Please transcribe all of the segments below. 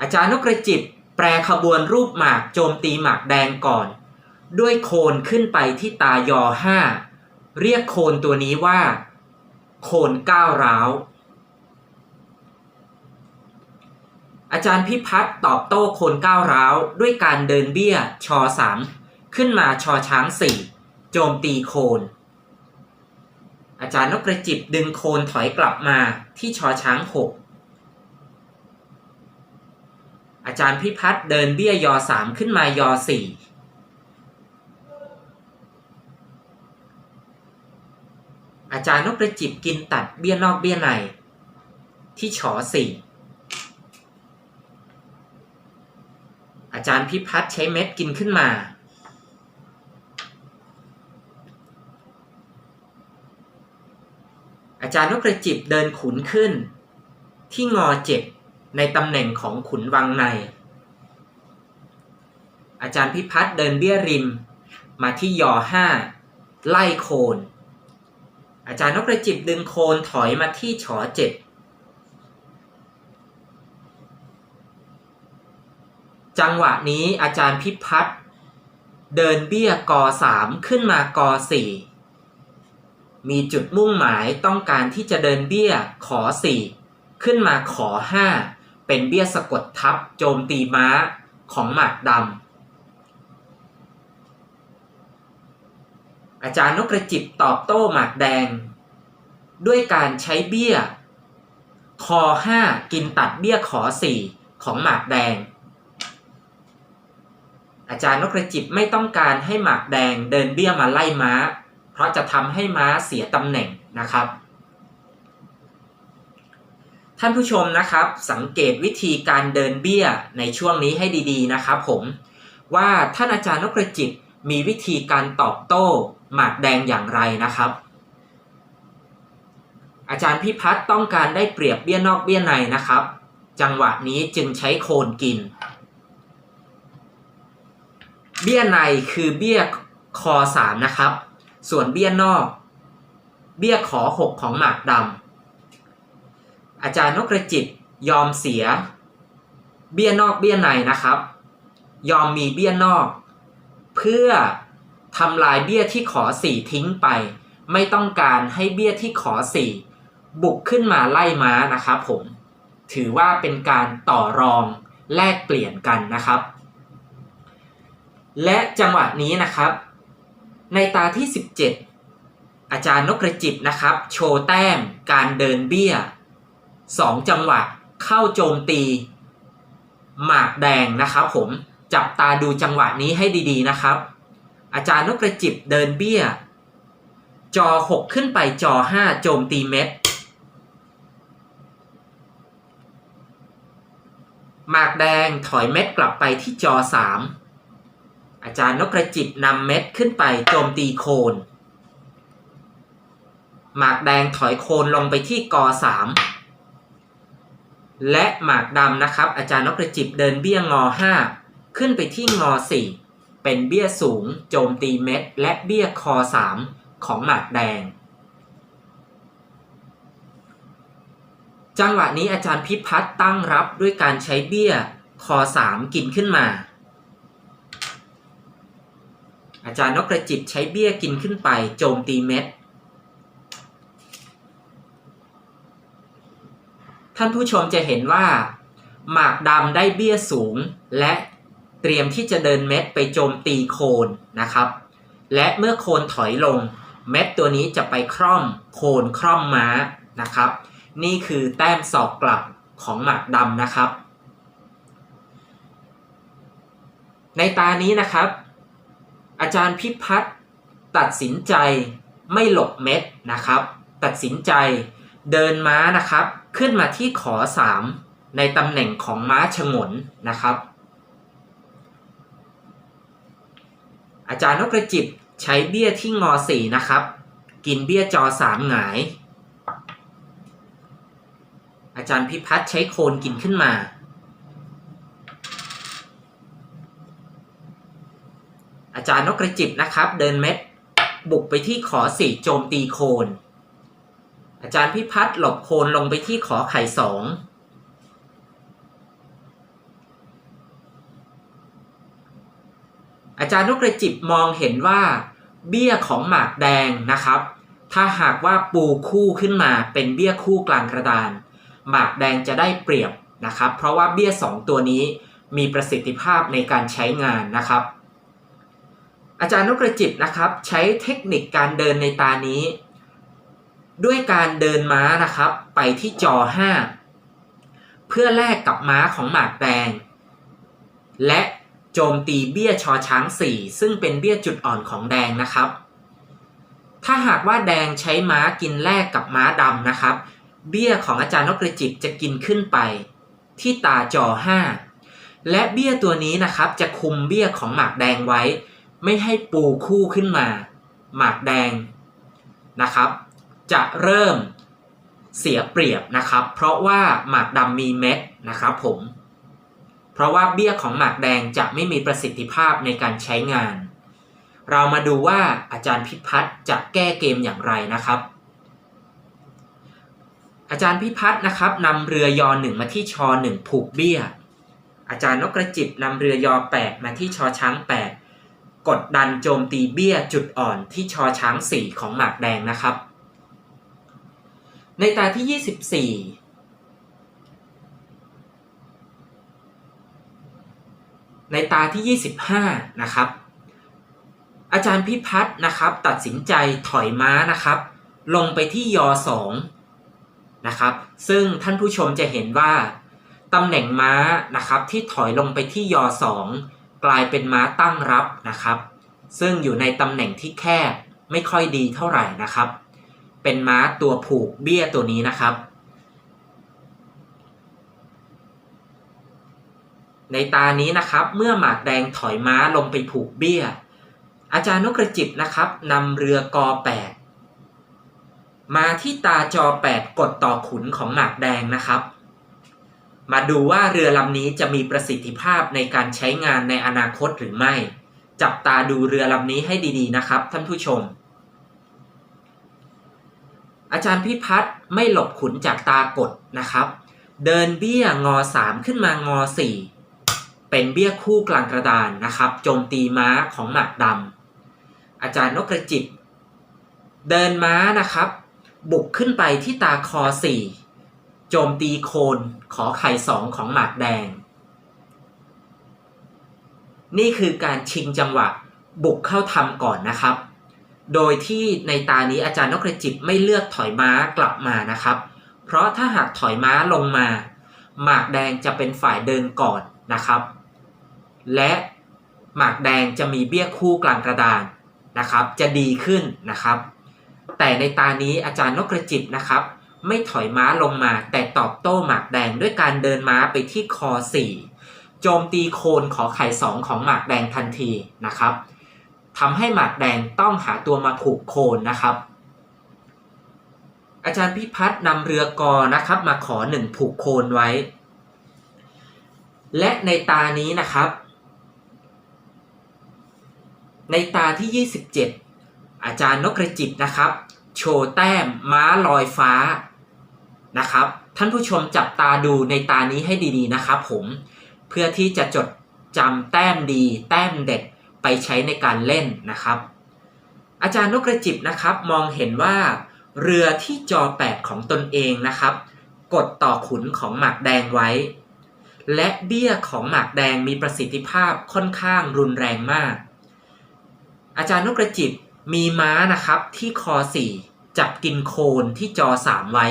อาจารย์นกกระจิบแปรขบวนรูปหมากโจมตีหมากแดงก่อน ด้วยโคนขึ้นไปที่ตายอห้าเรียกโคนตัวนี้ว่า โคนก้าวร้าว อาจารย์พิพัฒน์ตอบโต้โคนก้าวร้าวด้วยการเดินเบี้ยชอสามขึ้นมาชอช้างสี่โจมตีโคน อาจารย์นกกระจิบดึงโคนถอยกลับมาที่ชอช้างหก อาจารย์พิพัฒน์เดินเบี้ยยอสามขึ้นมายอสี่อาจารย์นกกระจิบกินตัดเบี้ยนอกเบี้ยใน ที่ฉอสี่อาจารย์พิพัฒน์ใช้เม็ดกินขึ้นมา อาจารย์นกกระจิบเดินขุนขึ้น ที่งอเจ็ด ในตำแหน่งของขุนวังใน อาจารย์พิพัฒน์เดินเบี้ยริม มาที่ยอห้าไล่โคน อาจารย์นกกระจิบดึงโคนถอยมาที่ฉอเจ็ดจังหวะนี้อาจารย์พิพัฒน์เดินเบี้ยกอสามขึ้นมากอสี่มีจุดมุ่งหมายต้องการที่จะเดินเบี้ยขอสี่ขึ้นมาขอห้า เป็นเบี้ยสะกดทับโจมตีม้าของหมากดำอาจารย์นกกระจิบตอบโต้หมากแดง ด้วยการใช้เบี้ย คอห้ากินตัดเบี้ยขอสี่ของหมากแดง อาจารย์นกกระจิบไม่ต้องการให้หมากแดงเดินเบี้ยมาไล่ม้า เพราะจะทำให้ม้าเสียตำแหน่งนะครับ ท่านผู้ชมนะครับ สังเกตวิธีการเดินเบี้ยในช่วงนี้ให้ดีๆนะครับผม ว่าท่านอาจารย์นกกระจิบมีวิธีการตอบโต้หมากแดงอย่างไรนะครับ อาจารย์พิพัฒน์ต้องการได้เปรียบเบี้ยนอกเบี้ยในนะครับ จังหวะนี้จึงใช้โคนกิน เบี้ยในคือเบี้ยคอสามนะครับ ส่วนเบี้ยนอก เบี้ยขอหกของหมากดำ อาจารย์นกกระจิตยอมเสีย เบี้ยนอกเบี้ยในนะครับ ยอมมีเบี้ยนอก เพื่อทำลายเบี้ยที่ขอสี่ทิ้งไป ไม่ต้องการให้เบี้ยที่ขอสี่บุกขึ้นมาไล่ม้านะครับผม ถือว่าเป็นการต่อรองแลกเปลี่ยนกันนะครับ และจังหวะนี้นะครับ ในตาที่ 17 อาจารย์นกกระจิบนะครับ โชว์แต้มการเดินเบี้ย 2จังหวะเข้าโจมตีหมากแดงนะครับผมจับตาดูจังหวะนี้ให้ดีๆนะครับ อาจารย์นกกระจิบเดินเบี้ย จอ 6 ขึ้นไปจอ 5 โจมตีเม็ดหมากแดงถอยเม็ดกลับไปที่จอ 3 อาจารย์นกกระจิบนำเม็ดขึ้นไปโจมตีโคนหมากแดงถอยโคนลงไปที่กอ 3 และหมากดำนะครับ อาจารย์นกกระจิบเดินเบี้ยงอ 5 ขึ้นไปที่งอ 4 เป็นเบี้ยสูง โจมตีเม็ด และเบี้ยคอ 3 ของหมากแดง จังหวะนี้อาจารย์พิพัฒน์ตั้งรับด้วยการใช้เบี้ยคอ 3 กินขึ้นมา อาจารย์นกกระจิบใช้เบี้ยกินขึ้นไป โจมตีเม็ด ท่านผู้ชมจะเห็นว่า หมากดำได้เบี้ยสูง และเตรียมที่จะเดินเม็ดไปโจมตีโคนนะครับ และเมื่อโคนถอยลง เม็ดตัวนี้จะไปคร่อมโคนคร่อมม้านะครับ นี่คือแต้มสอกกลับของหมากดำนะครับ ในตานี้นะครับ อาจารย์พิพัฒน์ตัดสินใจไม่หลบเม็ดนะครับ ตัดสินใจเดินม้านะครับ ขึ้นมาที่ขอ 3 ในตำแหน่งของม้าฉงนนะครับ อาจารย์นกกระจิบใช้เบี้ยที่งอ 4 นะครับ กินเบี้ยจอ 3 หงาย อาจารย์พิพัฒน์ใช้โคนกินขึ้นมาอาจารย์นกกระจิบนะครับ เดินเม็ด บุกไปที่ขอสี่โจมตีโคน อาจารย์พิพัฒน์หลบโคนลงไปที่ขอไข่สองอาจารย์นกกระจิบมองเห็นว่า เบี้ยของหมากแดงนะครับ ถ้าหากว่าปูคู่ขึ้นมาเป็นเบี้ยคู่กลางกระดาน หมากแดงจะได้เปรียบนะครับ เพราะว่าเบี้ย 2 ตัวนี้มีประสิทธิภาพในการใช้งานนะครับ อาจารย์นกกระจิบนะครับ ใช้เทคนิคการเดินในตานี้ ด้วยการเดินม้านะครับไปที่จอ 5 เพื่อแลกกับม้าของหมากแดง และโจมตีเบี้ยชอช้าง 4 ซึ่งเป็นเบี้ยจุดอ่อนของแดงนะครับ ถ้าหากว่าแดงใช้ม้ากินแลกกับม้าดำนะครับ เบี้ยของอาจารย์นกกระจิบจะกินขึ้นไป ที่ตาจอ 5 และเบี้ยตัวนี้นะครับจะคุมเบี้ยของหมากแดงไว้ ไม่ให้ปูคู่ขึ้นมา หมากแดงนะครับ จะเริ่มเสียเปรียบนะครับ เพราะว่าหมากดำมีเม็ดนะครับผม เพราะว่าเบี้ยของหมากแดงจะไม่มีประสิทธิภาพในการใช้งาน เรามาดูว่าอาจารย์พิพัฒน์จะแก้เกมอย่างไรนะครับ อาจารย์พิพัฒน์นะครับนำเรือยอหนึ่งมาที่ชอหนึ่งผูกเบี้ย อาจารย์นกกระจิบนำเรือยอแปดมาที่ชอช้างแปดกดดันโจมตีเบี้ยจุดอ่อนที่ชอช้างสี่ของหมากแดงนะครับ ในตาที่ 24 ในตาที่ 25 นะครับ อาจารย์พิพัฒน์นะครับ ตัดสินใจถอยม้านะครับ ลงไปที่ยอ2นะครับ ซึ่งท่านผู้ชมจะเห็นว่าตำแหน่งม้านะครับที่ถอยลงไปที่ยอ2กลายเป็นม้าตั้งรับนะครับ ซึ่งอยู่ในตำแหน่งที่แคบไม่ค่อยดีเท่าไหร่นะครับ เป็นม้าตัวผูกเบี้ยตัวนี้นะครับ ในตานี้นะครับเมื่อหมากแดงถอยม้าลงไปผูกเบี้ย อาจารย์นกกระจิบนะครับนำเรือกอ8มาที่ตาจอ8กดต่อขุนของหมากแดงนะครับ มาดูว่าเรือลำนี้จะมีประสิทธิภาพในการใช้งานในอนาคตหรือไม่ จับตาดูเรือลำนี้ให้ดีๆนะครับท่านผู้ชม อาจารย์พิพัฒน์ไม่หลบขุนจากตากดนะครับ เดินเบี้ยงอ 3 ขึ้นมางอ 4 เป็นเบี้ยคู่กลางกระดานนะครับโจมตีม้าของหมากดำอาจารย์นกกระจิบเดินม้านะครับ บุกขึ้นไปที่ตาคอ 4 โจมตีโคนขอไข่สองของหมากแดง นี่คือการชิงจังหวะบุกเข้าทำก่อนนะครับ โดยที่ในตานี้อาจารย์นกกระจิบไม่เลือกถอยม้ากลับมานะครับ เพราะถ้าหากถอยม้าลงมา หมากแดงจะเป็นฝ่ายเดินก่อนนะครับ และหมากแดงจะมีเบี้ยคู่กลางกระดานนะครับ จะดีขึ้นนะครับ แต่ในตานี้อาจารย์นกกระจิบนะครับ ไม่ถอยม้าลงมา แต่ตอบโต้หมากแดงด้วยการเดินม้าไปที่คอ4โจมตีโคนขอไข่สองของหมากแดงทันทีนะครับ ทำให้หมากแดงต้องหาตัวมาผูกโคนนะครับ อาจารย์พิพัฒน์นำเรือกอนะครับมาขอหนึ่งผูกโคนไว้ และในตานี้นะครับ ในตาที่ 27 อาจารย์นกกระจิบนะครับ โชว์แต้มม้าลอยฟ้านะครับ ท่านผู้ชมจับตาดูในตานี้ให้ดีๆนะครับผมเพื่อที่จะจดจำแต้มดี แต้มเด็ด ใช้ในการเล่นนะครับ อาจารย์นกกระจิบนะครับมองเห็นว่า เรือที่จอ 8 ของตนเองนะครับ กดต่อขุนของหมากแดงไว้ และเบี้ยของหมากแดงมีประสิทธิภาพค่อนข้างรุนแรงมาก อาจารย์นกกระจิบมีม้านะครับที่คอ 4 จับกินโคนที่จอ 3 ไว้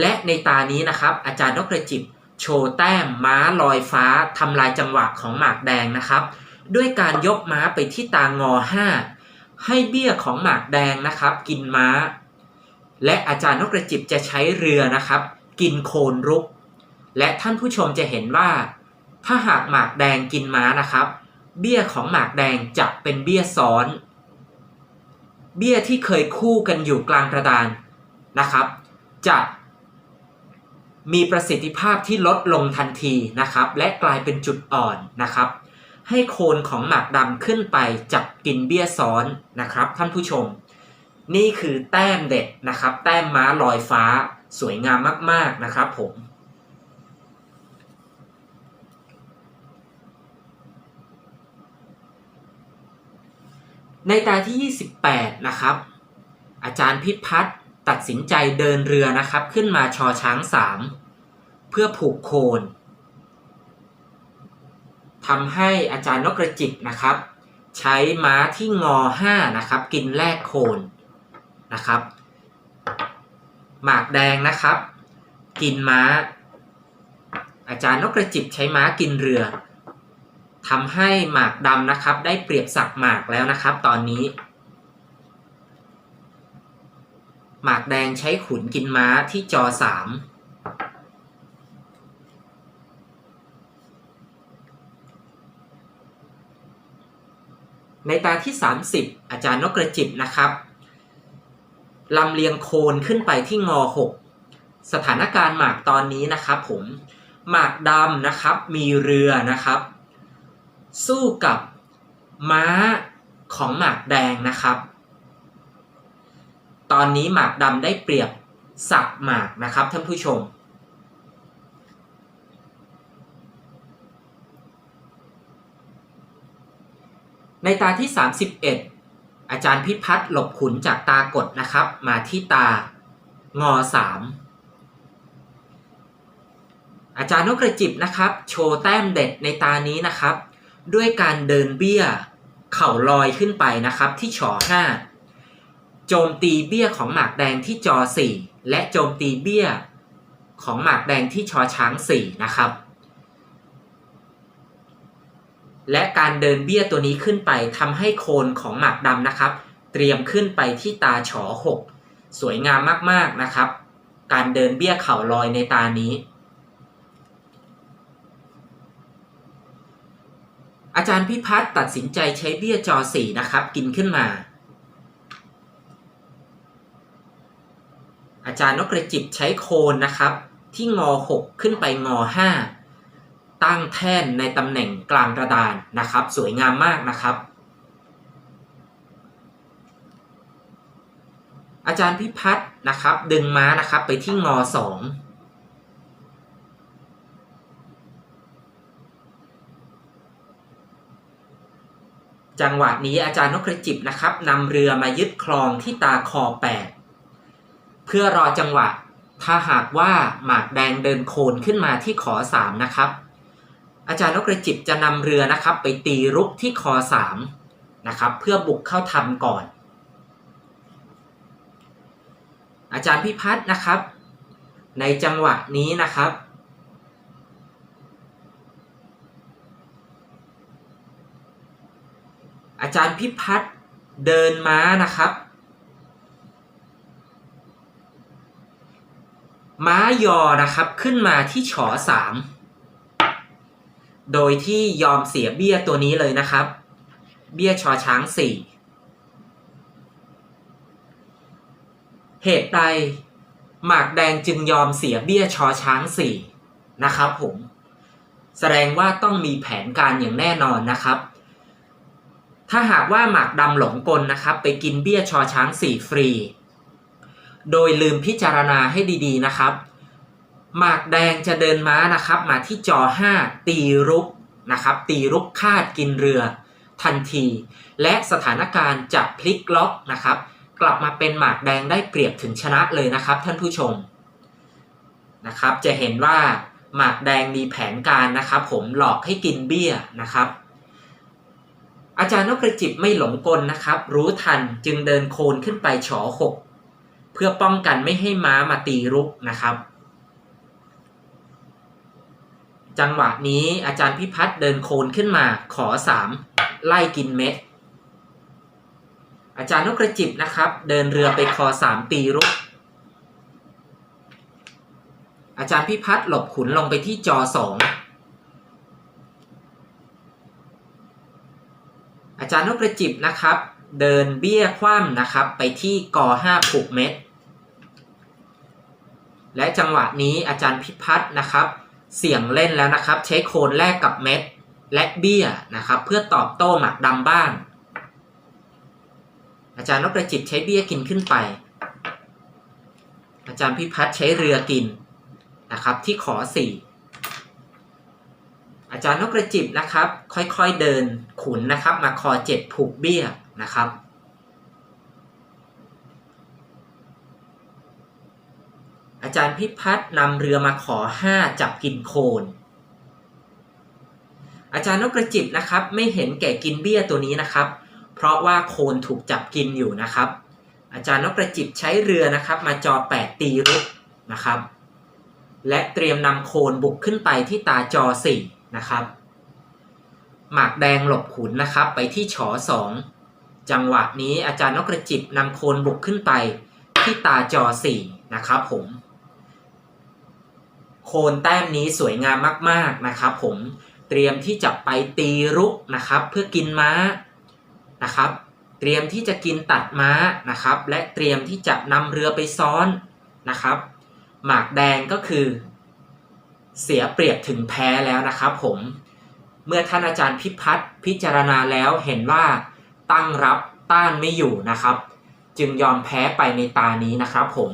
และในตานี้นะครับ อาจารย์นกกระจิบโชว์แต้มม้าลอยฟ้าทำลายจังหวะของหมากแดงนะครับ ด้วยการยกม้าไปที่ตางอ5ให้เบี้ยของหมากแดงนะครับ กินม้า และอาจารย์นกกระจิบจะใช้เรือนะครับ กินโคนรุก และท่านผู้ชมจะเห็นว่า ถ้าหากหมากแดงกินม้านะครับ เบี้ยของหมากแดงจะเป็นเบี้ยซ้อน เบี้ยที่เคยคู่กันอยู่กลางกระดานนะครับ จะมีประสิทธิภาพที่ลดลงทันทีนะครับ และกลายเป็นจุดอ่อนนะครับ ให้โคนของหมากดำขึ้นไปจับกินเบี้ยซ้อนนะครับ ท่านผู้ชม นี่คือแต้มเด็ดนะครับ แต้มม้าลอยฟ้าสวยงามมาก ๆนะครับผมในตาที่ 28 นะครับ อาจารย์พิพัฒน์ตัดสินใจเดินเรือนะครับ ขึ้นมาชอช้าง 3 เพื่อผูกโคน ทำให้อาจารย์นกกระจิบนะครับ ใช้ม้าที่งอ5นะครับ กินแลกโคนนะครับ หมากแดงนะครับ กินม้า อาจารย์นกกระจิบใช้ม้ากินเรือทำให้หมากดำนะครับ ได้เปรียบสักหมากแล้วนะครับ ตอนนี้ หมากแดงใช้ขุนกินม้าที่จอ3 ในตาที่ 30 อาจารย์นกกระจิบนะครับลำเลียงโคนขึ้นไปที่งอ 6 สถานการณ์หมากตอนนี้นะครับผมหมากดำนะครับมีเรือนะครับ สู้กับม้าของหมากแดงนะครับ ตอนนี้หมากดำได้เปรียบสับหมากนะครับท่านผู้ชม ในตาที่ 31 อาจารย์พิพัฒน์หลบขุนจากตากดนะครับ มาที่ตางอ3อาจารย์นกกระจิบนะครับ โชว์แต้มเด็ดในตานี้นะครับ ด้วยการเดินเบี้ย เข่าลอยขึ้นไปนะครับ ที่ฉอ5โจมตีเบี้ยของหมากแดงที่จอ 4 และโจมตีเบี้ย ของหมากแดงที่ชอช้าง 4 นะครับ และการเดินเบี้ยตัวนี้ขึ้นไปทำให้โคนของหมากดำนะครับ เตรียมขึ้นไปที่ตาฉอ6สวยงามมากๆนะครับ การเดินเบี้ยเข่าลอยในตานี้ อาจารย์พิพัฒน์ตัดสินใจใช้เบี้ยจอ4นะครับ กินขึ้นมา อาจารย์นกกระจิบใช้โคนนะครับ ที่งอ6ขึ้นไปงอ5 ตั้งแท่นในตำแหน่งกลางกระดานนะครับ สวยงามมากนะครับ อาจารย์พิพัฒน์นะครับ ดึงม้านะครับไปที่งอ2จังหวะนี้อาจารย์นกกระจิบนะครับนำเรือมายึดคลองที่ตาคอ8เพื่อรอจังหวะ ถ้าหากว่าหมากแดงเดินโคนขึ้นมาที่ขอ3นะครับ อาจารย์นกกระจิบจะนำเรือนะครับ ไปตีรุกที่คอ3นะครับเพื่อบุกเข้าทำก่อน อาจารย์พิพัฒน์นะครับ ในจังหวะนี้นะครับ อาจารย์พิพัฒน์เดินม้านะครับ ม้ายอนะครับขึ้นมาที่ฉอสาม โดยที่ยอมเสียเบี้ยตัวนี้เลยนะครับ เบี้ยชอช้างสี่เหตุใดหมากแดงจึงยอมเสียเบี้ยชอช้างสี่นะครับผม แสดงว่าต้องมีแผนการอย่างแน่นอนนะครับ ถ้าหากว่าหมากดำหลงกลนะครับ ไปกินเบี้ยชอช้างสี่ฟรี โดยลืมพิจารณาให้ดีๆนะครับ หมากแดงจะเดินม้านะครับ มาที่จอ 5 ตีรุกนะครับ ตีรุกคาดกินเรือทันที และสถานการณ์จะพลิกล็อกนะครับ กลับมาเป็นหมากแดงได้เปรียบถึงชนะเลยนะครับ ท่านผู้ชมนะครับ จะเห็นว่าหมากแดงมีแผนการนะครับ ผมหลอกให้กินเบี้ยนะครับ อาจารย์นกกระจิบไม่หลงกลนะครับ รู้ทันจึงเดินโคนขึ้นไปฉอหกเพื่อป้องกันไม่ให้ม้ามาตีรุกนะครับ จังหวะนี้อาจารย์พิพัฒน์เดินโคนขึ้นมาขอสามไล่กินเม็ด อาจารย์นกกระจิบนะครับ เดินเรือไปคอสามตีรุก อาจารย์พิพัฒน์หลบขุนลงไปที่จอสองอาจารย์นกกระจิบนะครับ เดินเบี้ยคว่ำนะครับ ไปที่กอห้าผูกเม็ด และจังหวะนี้อาจารย์พิพัฒน์นะครับ เสี่ยงเล่นแล้วนะครับ ใช้โคนแลกกับเม็ดและเบี้ยนะครับ เพื่อตอบโต้หมักดำบ้าง อาจารย์นกกระจิบใช้เบี้ยกินขึ้นไป อาจารย์พิพัฒน์ใช้เรือกินนะครับ ที่ขอสี่อาจารย์นกกระจิบนะครับ ค่อยๆเดินขุนนะครับ มาคอเจ็ดผูกเบี้ยนะครับ อา จารย์พิพัฒน์นำเรือมาขอ5จับกินโคน อาจารย์นกกระจิบนะครับ ไม่เห็นแก่กินเบี้ยตัวนี้นะครับ เพราะว่าโคนถูกจับกินอยู่นะครับ อาจารย์นกกระจิบใช้เรือนะครับ มาจอ8ตีรุกนะครับ และเตรียมนำโคนบุกขึ้นไปที่ตาจอ4นะครับหมากแดงหลบขุนนะครับ ไปที่ฉอ2จังหวะนี้อาจารย์นกกระจิบนำโคนบุกขึ้นไปที่ตาจอ4นะครับผม คนแต้มนี้สวยงามมากๆนะครับ ผมเตรียมที่จะไปตีรุกนะครับ เพื่อกินม้านะครับ เตรียมที่จะกินตัดม้านะครับ และเตรียมที่จะนำเรือไปซ้อนนะครับ หมากแดงก็คือ เสียเปรียบถึงแพ้แล้วนะครับ ผมเมื่อท่านอาจารย์พิพัฒน์พิจารณาแล้วเห็นว่าตั้งรับต้านไม่อยู่นะครับ จึงยอมแพ้ไปในตานี้นะครับผม